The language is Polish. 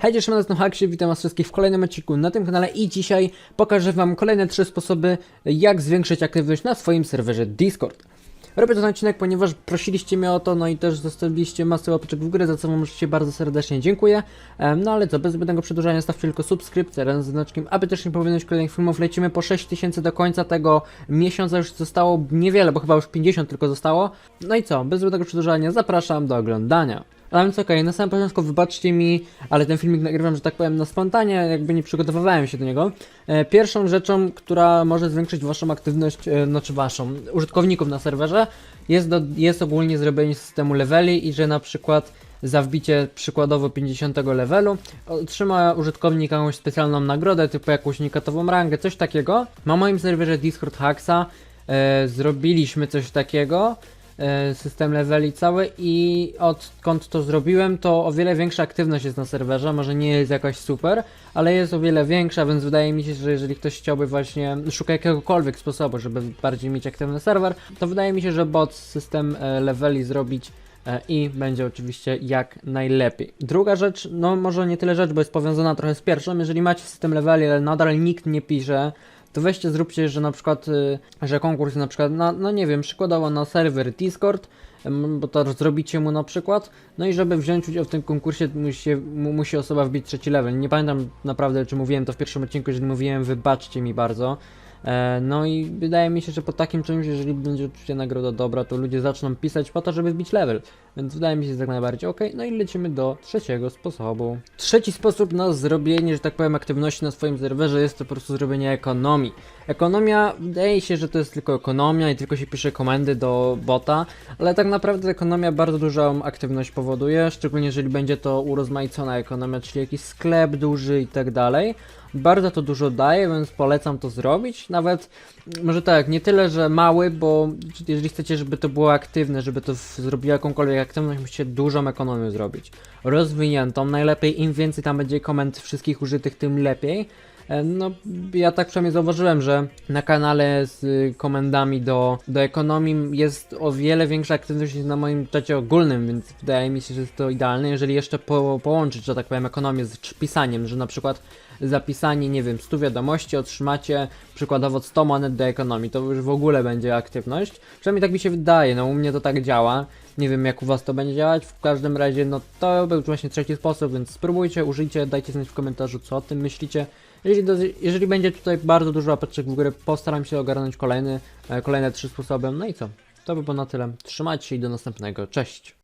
Hej, cześć, jestem Haksie, witam was wszystkich w kolejnym odcinku na tym kanale i dzisiaj pokażę wam kolejne trzy sposoby, jak zwiększyć aktywność na swoim serwerze Discord. Robię ten odcinek, ponieważ prosiliście mnie o to, no i też zostawiliście masę łapeczek w górę, za co wam oczywiście bardzo serdecznie dziękuję. No ale co, bez zbędnego przedłużania stawcie tylko subskrypcję razem z znaczkiem, aby też nie pominąć kolejnych filmów. Lecimy po 6000 do końca tego miesiąca, już zostało niewiele, bo chyba już 50 tylko zostało. No i co, bez zbędnego przedłużania zapraszam do oglądania. A więc okej, na samym początku wybaczcie mi, ale ten filmik nagrywam, że tak powiem, na spontanie, jakby nie przygotowywałem się do niego. E, pierwszą rzeczą, która może zwiększyć waszą aktywność, e, znaczy waszą, użytkowników na serwerze, jest, do, jest ogólnie zrobienie systemu leveli i że na przykład za wbicie przykładowo 50 levelu otrzyma użytkownik jakąś specjalną nagrodę, typu jakąś unikatową rangę, coś takiego. Na moim serwerze Discord Hacksa e, zrobiliśmy coś takiego, system leveli cały i odkąd to zrobiłem, to o wiele większa aktywność jest na serwerze, może nie jest jakaś super, ale jest o wiele większa, więc wydaje mi się, że jeżeli ktoś chciałby właśnie szukać jakiegokolwiek sposobu, żeby bardziej mieć aktywny serwer, to wydaje mi się, że bot system e, leveli zrobić e, i będzie oczywiście jak najlepiej. Druga rzecz, no może nie tyle rzecz, bo jest powiązana trochę z pierwszą, jeżeli macie system leveli, ale nadal nikt nie pisze, to weźcie zróbcie, że na przykład, y, że konkurs na przykład, na, no nie wiem, przykładowo na serwer Discord, bo to zrobicie mu na przykład, no i żeby wziąć udział w tym konkursie musi, mu, musi osoba wbić trzeci level. Nie pamiętam naprawdę, czy mówiłem to w pierwszym odcinku, jeżeli mówiłem, wybaczcie mi bardzo. E, no i wydaje mi się, że po takim czymś, jeżeli będzie oczywiście nagroda dobra, to ludzie zaczną pisać po to, żeby wbić level. Więc wydaje mi się, że jak najbardziej ok. No i lecimy do trzeciego sposobu. Trzeci sposób na zrobienie, że tak powiem, aktywności na swoim serwerze jest to po prostu zrobienie ekonomii. Ekonomia, wydaje się, że to jest tylko ekonomia i tylko się pisze komendy do bota, ale tak naprawdę ekonomia bardzo dużą aktywność powoduje, szczególnie jeżeli będzie to urozmaicona ekonomia, czyli jakiś sklep duży i tak dalej. Bardzo to dużo daje, więc polecam to zrobić. Nawet może tak, nie tyle, że mały, bo jeżeli chcecie, żeby to było aktywne, żeby to zrobiło jakąkolwiek aktywność, musicie dużą ekonomię zrobić. Rozwiniętą, najlepiej im więcej tam będzie komend wszystkich użytych, tym lepiej. E, No, ja tak przynajmniej zauważyłem, że na kanale z y, komendami do, do ekonomii jest o wiele większa aktywność niż na moim czacie ogólnym, więc wydaje mi się, że jest to idealne, jeżeli jeszcze po, połączyć, że tak powiem, ekonomię z pisaniem, że na przykład zapisanie, nie wiem, 100 wiadomości otrzymacie przykładowo 100 monet do ekonomii, to już w ogóle będzie aktywność. Przynajmniej tak mi się wydaje, no u mnie to tak działa. Nie wiem jak u was to będzie działać, w każdym razie no to był właśnie trzeci sposób, więc spróbujcie, użyjcie, dajcie znać w komentarzu co o tym myślicie. Jeżeli, do, jeżeli będzie tutaj bardzo dużo łapeczek w górę, postaram się ogarnąć kolejny, e, kolejne trzy sposoby. No i co? To by było na tyle. Trzymajcie się i do następnego. Cześć!